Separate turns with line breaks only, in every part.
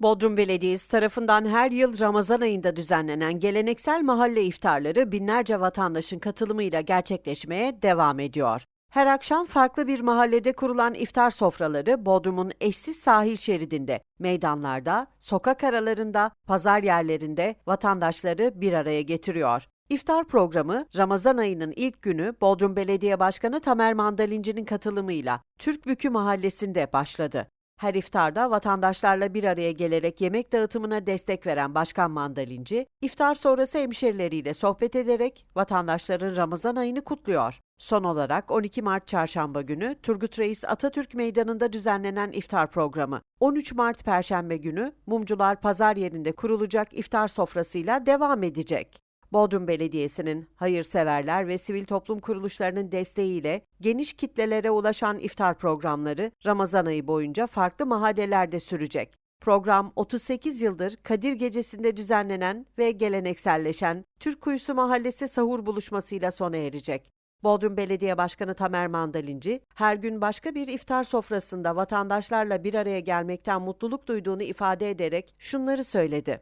Bodrum Belediyesi tarafından her yıl Ramazan ayında düzenlenen geleneksel mahalle iftarları binlerce vatandaşın katılımıyla gerçekleşmeye devam ediyor. Her akşam farklı bir mahallede kurulan iftar sofraları Bodrum'un eşsiz sahil şeridinde, meydanlarda, sokak aralarında, pazar yerlerinde vatandaşları bir araya getiriyor. İftar programı Ramazan ayının ilk günü Bodrum Belediye Başkanı Tamer Mandalinci'nin katılımıyla Türkbükü Mahallesi'nde başladı. Her iftarda vatandaşlarla bir araya gelerek yemek dağıtımına destek veren Başkan Mandalinci, iftar sonrası hemşerileriyle sohbet ederek vatandaşların Ramazan ayını kutluyor. Son olarak 12 Mart Çarşamba günü Turgut Reis Atatürk Meydanı'nda düzenlenen iftar programı, 13 Mart Perşembe günü Mumcular Pazar yerinde kurulacak iftar sofrasıyla devam edecek. Bodrum Belediyesi'nin hayırseverler ve sivil toplum kuruluşlarının desteğiyle geniş kitlelere ulaşan iftar programları Ramazan ayı boyunca farklı mahallelerde sürecek. Program 38 yıldır Kadir Gecesi'nde düzenlenen ve gelenekselleşen Türk Kuyusu Mahallesi sahur buluşmasıyla sona erecek. Bodrum Belediye Başkanı Tamer Mandalinci, her gün başka bir iftar sofrasında vatandaşlarla bir araya gelmekten mutluluk duyduğunu ifade ederek şunları söyledi.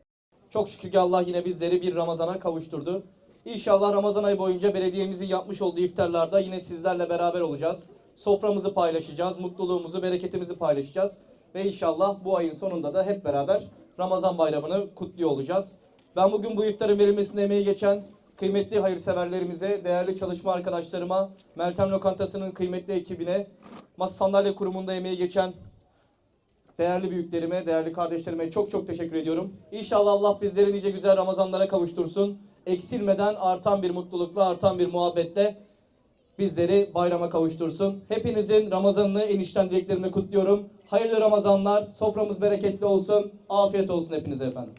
Çok şükür ki Allah yine bizleri bir Ramazan'a kavuşturdu. İnşallah Ramazan ayı boyunca belediyemizin yapmış olduğu iftarlarda yine sizlerle beraber olacağız. Soframızı paylaşacağız, mutluluğumuzu, bereketimizi paylaşacağız. Ve inşallah bu ayın sonunda da hep beraber Ramazan bayramını kutluyor olacağız. Ben bugün bu iftarın verilmesinde emeği geçen kıymetli hayırseverlerimize, değerli çalışma arkadaşlarıma, Meltem Lokantası'nın kıymetli ekibine, Masa Sandalye Kurumu'nda emeği geçen Değerli büyüklerime, değerli kardeşlerime çok çok teşekkür ediyorum. İnşallah Allah bizleri nice güzel Ramazanlara kavuştursun. Eksilmeden artan bir mutlulukla, artan bir muhabbetle bizleri bayrama kavuştursun. Hepinizin Ramazanını enişten dileklerimle kutluyorum. Hayırlı Ramazanlar, soframız bereketli olsun. Afiyet olsun hepinize efendim.